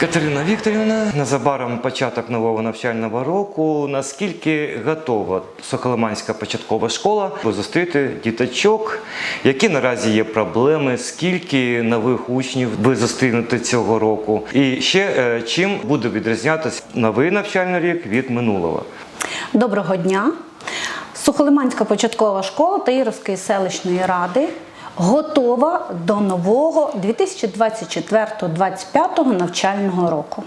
Катерина Вікторівна, незабаром початок нового навчального року. Наскільки готова Соколоманська початкова школа зустріти діточок? Які наразі є проблеми? Скільки нових учнів ви зустрінете цього року? І ще е, чим буде відрізнятися новий навчальний рік від минулого? Доброго дня! Сухолиманська початкова школа Таїровської селищної ради готова до нового 2024-2025 навчального року.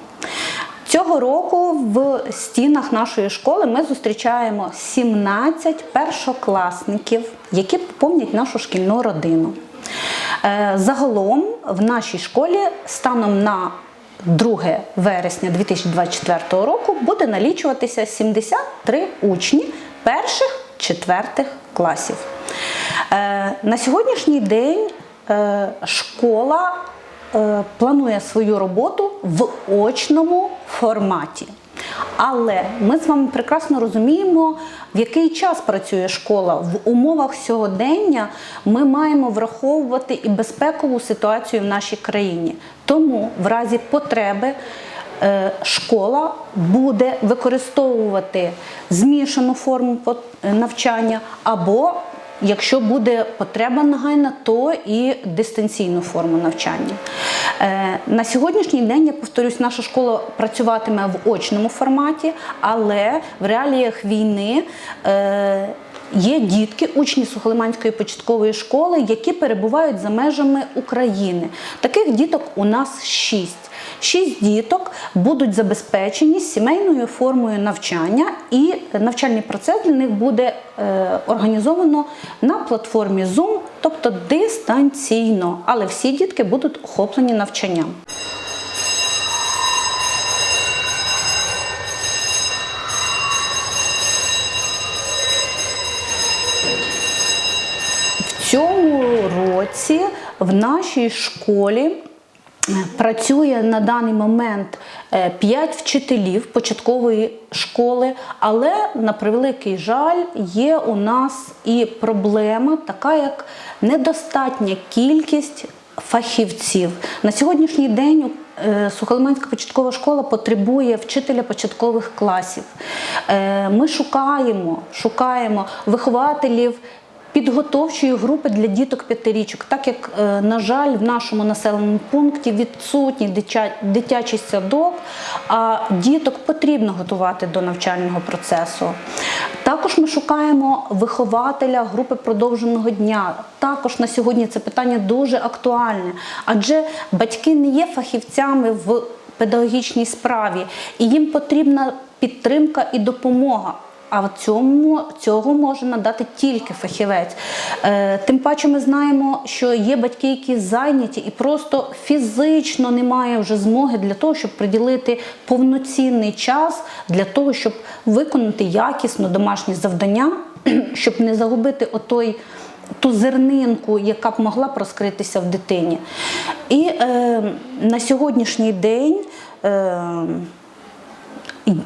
Цього року в стінах нашої школи ми зустрічаємо 17 першокласників, які поповнять нашу шкільну родину. Е, Загалом в нашій школі станом на 2 вересня 2024 року буде налічуватися 73 учні перших четвертих класів. Е, На сьогоднішній день е, школа е, планує свою роботу в очному форматі. Але ми з вами прекрасно розуміємо, в який час працює школа. В умовах сьогодення ми маємо враховувати і безпекову ситуацію в нашій країні. Тому в разі потреби школа буде використовувати змішану форму навчання або Якщо буде потреба нагайна, то і дистанційну форму навчання. Е, На сьогоднішній день, я повторюсь, наша школа працюватиме в очному форматі, але в реаліях війни е, є дітки, учні Сухолиманської початкової школи, які перебувають за межами України. Таких діток у нас шість. Шість діток будуть забезпечені сімейною формою навчання, і навчальний процес для них буде е, організовано на платформі Zoom, тобто дистанційно. Але всі дітки будуть охоплені навчанням. В цьому році в нашій школі працює на даний момент 5 вчителів початкової школи, але на превеликий жаль, є у нас і проблема, така як недостатня кількість фахівців. На сьогоднішній день е, Сухолиманська початкова школа потребує вчителя початкових класів. Е, Ми шукаємо, шукаємо вихователів підготовчої групи для діток п'ятирічок, так як, е, на жаль, в нашому населеному пункті відсутній дитя- дитячий садок, а діток потрібно готувати до навчального процесу. Також ми шукаємо вихователя групи продовженого дня. Також на сьогодні це питання дуже актуальне, адже батьки не є фахівцями в педагогічній справі, і їм потрібна підтримка і допомога. А в цьому цього може надати тільки фахівець. Е, тим паче ми знаємо, що є батьки, які зайняті, і просто фізично немає вже змоги для того, щоб приділити повноцінний час для того, щоб виконати якісно домашні завдання, щоб не загубити отой. Ту зернинку, яка б могла б розкритися в дитині. І е, на сьогоднішній день е,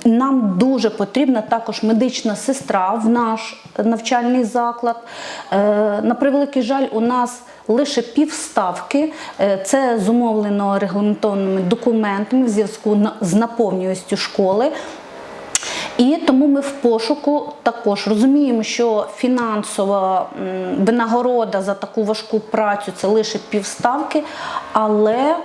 нам дуже потрібна також медична сестра в наш навчальний заклад. Е, На превеликий жаль, у нас лише півставки. Е, Це зумовлено регламентованими документами в зв'язку з наповнювістю школи. І тому ми в пошуку також розуміємо, що фінансова винагорода за таку важку працю це лише півставки, але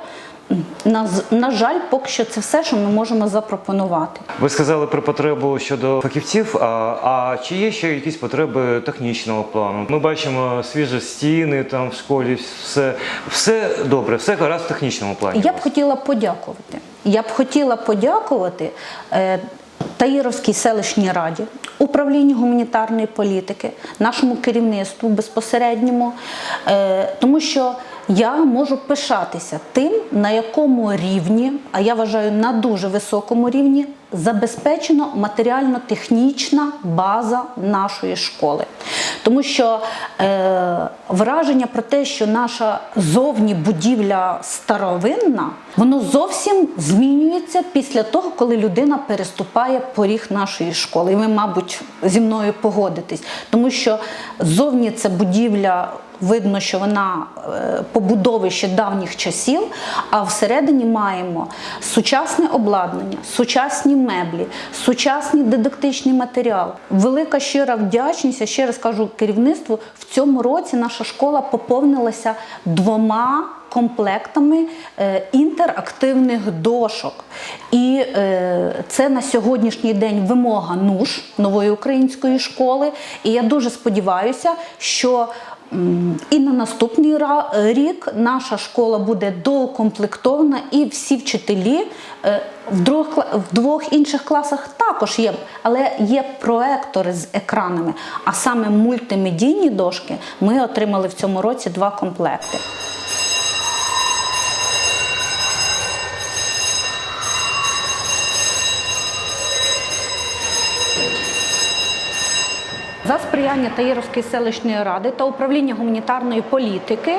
на, на жаль, поки що це все, що ми можемо запропонувати. Ви сказали про потребу щодо фахівців. А, а чи є ще якісь потреби технічного плану? Ми бачимо свіжі стіни там в школі, все, все добре, все гаразд в технічному плані. Я б хотіла подякувати. Я б хотіла подякувати е, Таїровській селищній раді, управлінню гуманітарної політики, нашому керівництву безпосередньому, е, тому що я можу пишатися тим, на якому рівні, а я вважаю на дуже високому рівні, забезпечено матеріально-технічна база нашої школи. Тому що е, враження про те, що наша зовні будівля старовинна, воно зовсім змінюється після того, коли людина переступає поріг нашої школи. І ви, мабуть, зі мною погодитесь, тому що зовні це будівля Видно, що вона е, побудови ще давніх часів, а всередині маємо сучасне обладнання, сучасні меблі, сучасний дидактичний матеріал. Велика щира вдячність, я ще раз кажу керівництву. В цьому році наша школа поповнилася двома комплектами е, інтерактивних дошок. І е, це на сьогоднішній день вимога НУШ нової української школи. І я дуже сподіваюся, що і на наступний рік наша школа буде доукомплектована, і всі вчителі е, в двох, в двох інших класах також є, але є проектори з екранами. А саме мультимедійні дошки ми отримали в цьому році два комплекти. За сприяння Таїровської селищної ради та управління гуманітарної політики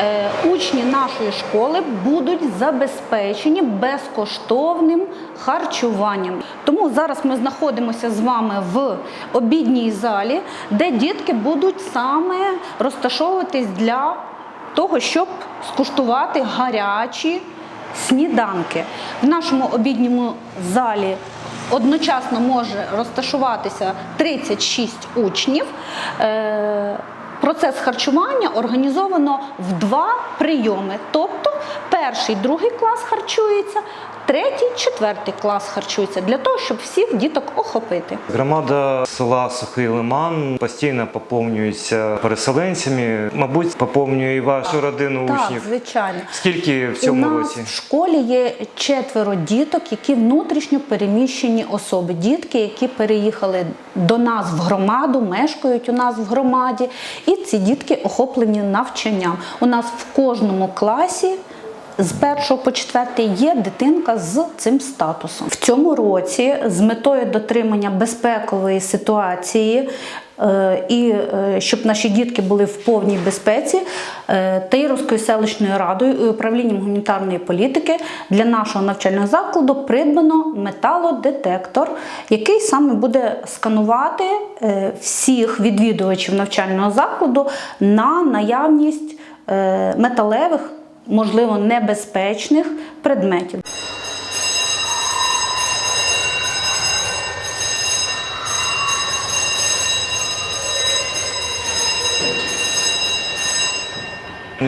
е, учні нашої школи будуть забезпечені безкоштовним харчуванням. Тому зараз ми знаходимося з вами в обідній залі, де дітки будуть саме розташовуватись для того, щоб скуштувати гарячі сніданки. В нашому обідньому залі одночасно може розташуватися 36 учнів. Е, Процес харчування організовано в два прийоми. Тобто перший, другий клас харчується, третій, четвертий клас харчується для того, щоб всіх діток охопити. Громада села Сухий Лиман постійно поповнюється переселенцями. Мабуть, поповнює і вашу родину Так, учнів. звичайно. Скільки в У цьому нас році? в школі є четверо діток, які внутрішньо переміщені особи. Дітки, які переїхали до нас в громаду, мешкають у нас в громаді, і ці дітки охоплені навчанням. У нас в кожному класі. З першого по четвертий є дитинка з цим статусом. В цьому році з метою дотримання безпекової ситуації е, і е, щоб наші дітки були в повній безпеці, е, Таїровською селищною радою і управлінням гуманітарної політики для нашого навчального закладу придбано металодетектор, який саме буде сканувати всіх відвідувачів навчального закладу на наявність металевих можливо, небезпечних предметів.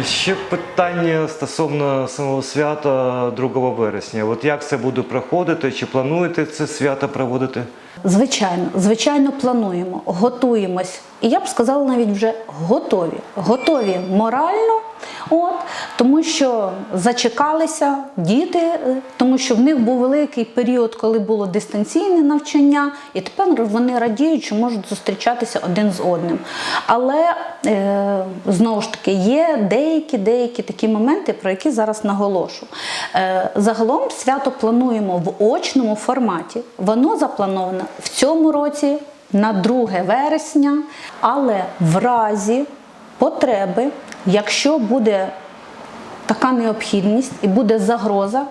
Ще питання стосовно самого свята 2 вересня. От як це буде проходити? Чи плануєте це свято проводити? Звичайно, звичайно, плануємо, готуємось. І я б сказала навіть вже готові. Готові морально, от, тому що зачекалися діти, е, тому що в них був великий період, коли було дистанційне навчання, і тепер вони радіють, що можуть зустрічатися один з одним. Але е, знову ж таки є деякі деякі такі моменти, про які зараз наголошу. Е, загалом свято плануємо в очному форматі. Воно заплановано в цьому році на 2 вересня, але в разі потреби, якщо буде така необхідність і буде загроза,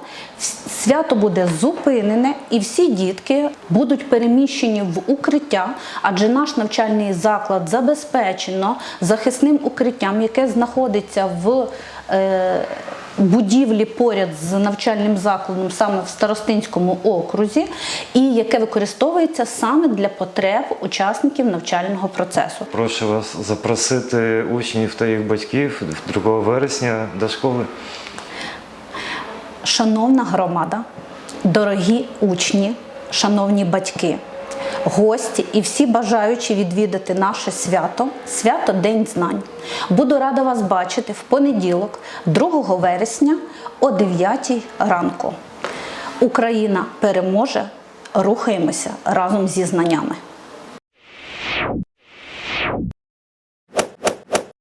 свято буде зупинене, і всі дітки будуть переміщені в укриття, адже наш навчальний заклад забезпечено захисним укриттям, яке знаходиться в е, будівлі поряд з навчальним закладом саме в Старостинському окрузі, і яке використовується саме для потреб учасників навчального процесу. Прошу вас запросити учнів та їх батьків 2 вересня до школи. Шановна громада, дорогі учні, шановні батьки, гості і всі бажаючі відвідати наше свято, свято День знань. Буду рада вас бачити в понеділок, 2 вересня о 9 ранку. Україна переможе, рухаємося разом зі знаннями.